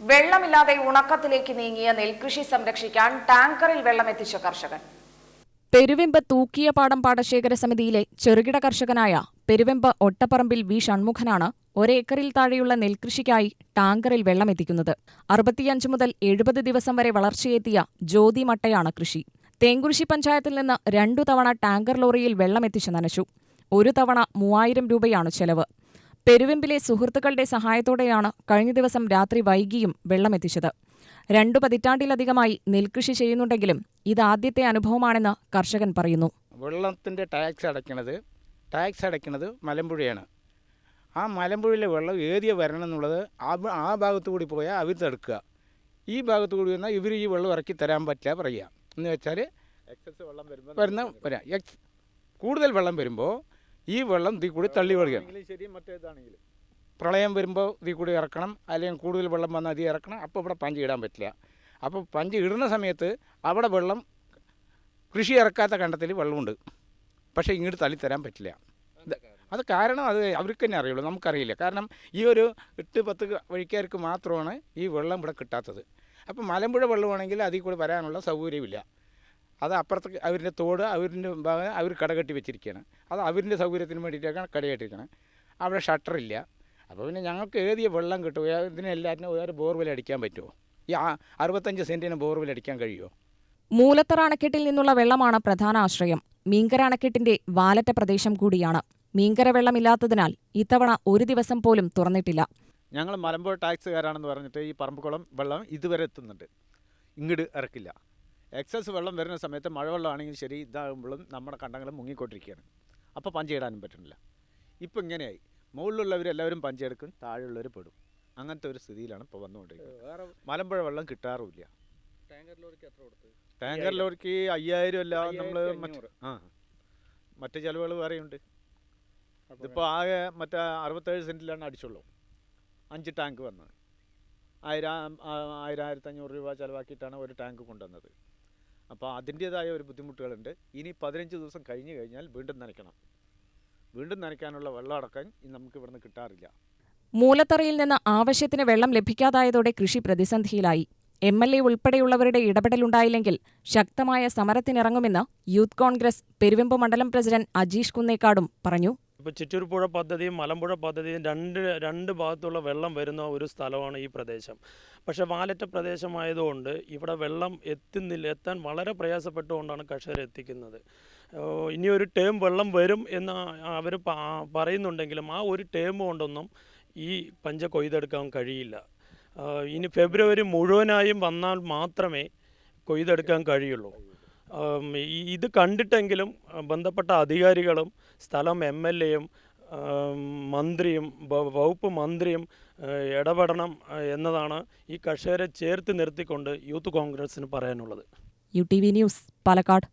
വെള്ളമില്ലാതെ ഉണക്കത്തിലേക്ക് നീങ്ങിയ നെൽകൃഷി സംരക്ഷിക്കാൻ ടാങ്കറിൽ വെള്ളമെത്തിച്ച കർഷകൻ. പെരുവെമ്പ് തൂക്കിയ പാടം പാടശേഖര സമിതിയിലെ ചെറുകിട കർഷകനായ പെരുവെമ്പ് ഒട്ടപ്പറമ്പിൽ വി ഷൺമുഖനാണ് ഒരേക്കറിൽ താഴെയുള്ള നെൽകൃഷിക്കായി ടാങ്കറിൽ വെള്ളമെത്തിക്കുന്നത്. അറുപത്തിയഞ്ച് മുതൽ എഴുപത് ദിവസം വരെ വളർച്ചയെത്തിയ ജ്യോതി മട്ടയാണ് കൃഷി. തേങ്കുരിശി പഞ്ചായത്തിൽ നിന്ന് രണ്ടു തവണ ടാങ്കർ ലോറിയിൽ വെള്ളമെത്തിച്ച് നനച്ചു. ഒരു തവണ മൂവായിരം രൂപയാണ് ചെലവ്. പെരുവെമ്പിലെ സുഹൃത്തുക്കളുടെ സഹായത്തോടെയാണ് കഴിഞ്ഞ ദിവസം രാത്രി വൈകിയും വെള്ളമെത്തിച്ചത് രണ്ടു പതിറ്റാണ്ടിലധികമായി നെൽകൃഷി ചെയ്യുന്നുണ്ടെങ്കിലും ഇതാദ്യത്തെ അനുഭവമാണെന്ന് കർഷകൻ പറയുന്നു. വെള്ളത്തിന്റെ ടാക്സ് അടയ്ക്കണത് ടാക്സ് അടയ്ക്കണത് മലമ്പുഴയാണ്. ആ മലമ്പുഴയിലെ വെള്ളം ഏതിയ വരണം എന്നുള്ളത് ആ ആ ഭാഗത്തു കൂടി പോയാൽ അവർ തടുക്കുക. ഈ ഭാഗത്തു കൂടി വന്നാൽ ഇവർ ഈ വെള്ളം ഇറക്കി തരാൻ പറ്റില്ല പറയുക. എന്ന് വെച്ചാൽ എക്സസ് വെള്ളം വരുമ്പോൾ വരുന്ന വരാം. എക്സ് കൂടുതൽ വെള്ളം വരുമ്പോൾ ഈ വെള്ളം ഇതിൽ കൂടി തള്ളി വിടുകയാണ്. ശരി മറ്റേതാണെങ്കിലും. പ്രളയം വരുമ്പോൾ ഇതിൽ കൂടി ഇറക്കണം അല്ലെങ്കിൽ കൂടുതൽ വെള്ളം വന്നാൽ അതി ഇറക്കണം. അപ്പോൾ ഇവിടെ പഞ്ച് ഇടാൻ പറ്റില്ല. അപ്പോൾ പഞ്ച് ഇടുന്ന സമയത്ത് അവിടെ വെള്ളം കൃഷി ഇറക്കാത്ത കണ്ടത്തിൽ വെള്ളമുണ്ട്. പക്ഷേ ഇങ്ങോട്ട് തള്ളിത്തരാൻ പറ്റില്ല. അത് കാരണം അത് അവർക്ക് തന്നെ അറിയുള്ളൂ നമുക്കറിയില്ല. കാരണം ഈ ഒരു എട്ട് പത്ത് വഴിക്കാർക്ക് മാത്രമാണ് ഈ വെള്ളം ഇവിടെ കിട്ടാത്തത്. അപ്പോൾ മലമ്പുഴ വെള്ളമാണെങ്കിൽ അതിൽ കൂടി വരാനുള്ള സൗകര്യമില്ല. അത് അപ്പുറത്ത് അവരിന്റെ തോട് അവരിന്റെ ഭാഗം അവർ കടകെട്ടി വെച്ചിരിക്കുകയാണ്. അത് അവരിന്റെ സൗകര്യത്തിന് വേണ്ടിയിട്ടാണ് കടകെട്ടിരിക്കുന്നത് അവിടെ ഷട്ടറില്ല. അപ്പോൾ പിന്നെ ഞങ്ങൾക്ക് ഏതിയ വെള്ളം കിട്ടും? ഇതിനെല്ലാത്തിനും ഒരു ബോർവെൽ അടിക്കാൻ പറ്റുമോ? ഈ ആ അറുപത്തഞ്ച് സെന്റിന് ബോർവെൽ അടിക്കാൻ കഴിയുമോ മൂലത്തറ അണക്കെട്ടിൽ നിന്നുള്ള വെള്ളമാണ് പ്രധാന ആശ്രയം. മീങ്കര അണക്കെട്ടിന്റെ വാലറ്റ പ്രദേശം കൂടിയാണ്. മീങ്കര വെള്ളമില്ലാത്തതിനാൽ ഇത്തവണ ഒരു ദിവസം പോലും തുറന്നിട്ടില്ല. ഞങ്ങൾ മലമ്പുഴ ടാക്സുകാരാണെന്ന് പറഞ്ഞിട്ട് ഈ പറമ്പുകുളം വെള്ളം ഇതുവരെ എത്തുന്നുണ്ട്. ഇങ്ങോട്ട് ഇറക്കില്ല. എക്സസ് വെള്ളം വരുന്ന സമയത്ത് മഴവെള്ളമാണെങ്കിൽ ശരി ഇതാകുമ്പോഴും നമ്മുടെ കണ്ടങ്ങൾ മുങ്ങിക്കൊണ്ടിരിക്കുകയാണ്. അപ്പോൾ പഞ്ചിടാനും പറ്റുന്നില്ല. ഇപ്പം ഇങ്ങനെയായി. മുകളിലുള്ളവരെല്ലാവരും പഞ്ചെടുക്കും താഴെയുള്ളവർ പെടും. അങ്ങനത്തെ ഒരു സ്ഥിതിയിലാണ് ഇപ്പോൾ വന്നുകൊണ്ടിരിക്കുന്നത്. മലമ്പുഴ വെള്ളം കിട്ടാറുമില്ല. ടാങ്കർ ലോറിക്ക് അയ്യായിരം അല്ല നമ്മൾ ആ മറ്റു ചിലവുകൾ വേറെയുണ്ട്. ഇതിപ്പോൾ ആകെ മറ്റേ അറുപത്തേഴ് സെന്റിലാണ് അടിച്ചുള്ളൂ. അഞ്ച് ടാങ്ക് വന്നത്. ആയിരം ആയിരം ആയിരത്തഞ്ഞൂറ് രൂപ ചിലവാക്കിയിട്ടാണ് ഒരു ടാങ്ക് കൊണ്ടുവന്നത്. അപ്പോൾ അതിന്റേതായ ഒരു ബുദ്ധിമുട്ടുകളുണ്ട്. ഇനി പതിനഞ്ച് ദിവസം കഴിഞ്ഞ് കഴിഞ്ഞാൽ വീണ്ടും നനയ്ക്കണം. വീണ്ടും നനയ്ക്കാനുള്ള വെള്ളം ഇനി നമുക്ക് ഇവിടുന്ന് കിട്ടാറില്ല. മൂലത്തറയിൽ നിന്ന് ആവശ്യത്തിന് വെള്ളം ലഭിക്കാതായതോടെ കൃഷി പ്രതിസന്ധിയിലായി. എം എൽ എ ഉൾപ്പെടെയുള്ളവരുടെ ഇടപെടലുണ്ടായില്ലെങ്കിൽ ശക്തമായ സമരത്തിനിറങ്ങുമെന്ന് യൂത്ത് കോൺഗ്രസ് പെരുവെമ്പ് മണ്ഡലം പ്രസിഡന്റ് അജീഷ് കുന്നേക്കാടും പറഞ്ഞു. ഇപ്പോൾ ചിറ്റൂർ പുഴ പദ്ധതിയും മലമ്പുഴ പദ്ധതിയും രണ്ട് രണ്ട് ഭാഗത്തുള്ള വെള്ളം വരുന്ന ഒരു സ്ഥലമാണ് ഈ പ്രദേശം. പക്ഷേ വാലറ്റ പ്രദേശമായതുകൊണ്ട് ഇവിടെ വെള്ളം എത്തുന്നില്ല എത്താൻ വളരെ പ്രയാസപ്പെട്ടുകൊണ്ടാണ് കർഷകർ എത്തിക്കുന്നത്. ഇനി ഒരു ടേം വെള്ളം വരും എന്ന് അവർ പറയുന്നുണ്ടെങ്കിലും ആ ഒരു ടേം കൊണ്ടൊന്നും ഈ പഞ്ച കൊയ്തെടുക്കാൻ കഴിയില്ല. ഇനി ഫെബ്രുവരി മുഴുവനായും വന്നാൽ മാത്രമേ കൊയ്തെടുക്കാൻ കഴിയുള്ളൂ. ഇത് കണ്ടിട്ടെങ്കിലും ബന്ധപ്പെട്ട അധികാരികളും സ്ഥലം എം എൽ എയും മന്ത്രിയും വകുപ്പ് മന്ത്രിയും ഇടപെടണം എന്നതാണ് ഈ കർഷകരെ ചേർത്ത് നിർത്തിക്കൊണ്ട് യൂത്ത് കോൺഗ്രസിന് പറയാനുള്ളത്. U T V news Palakkad.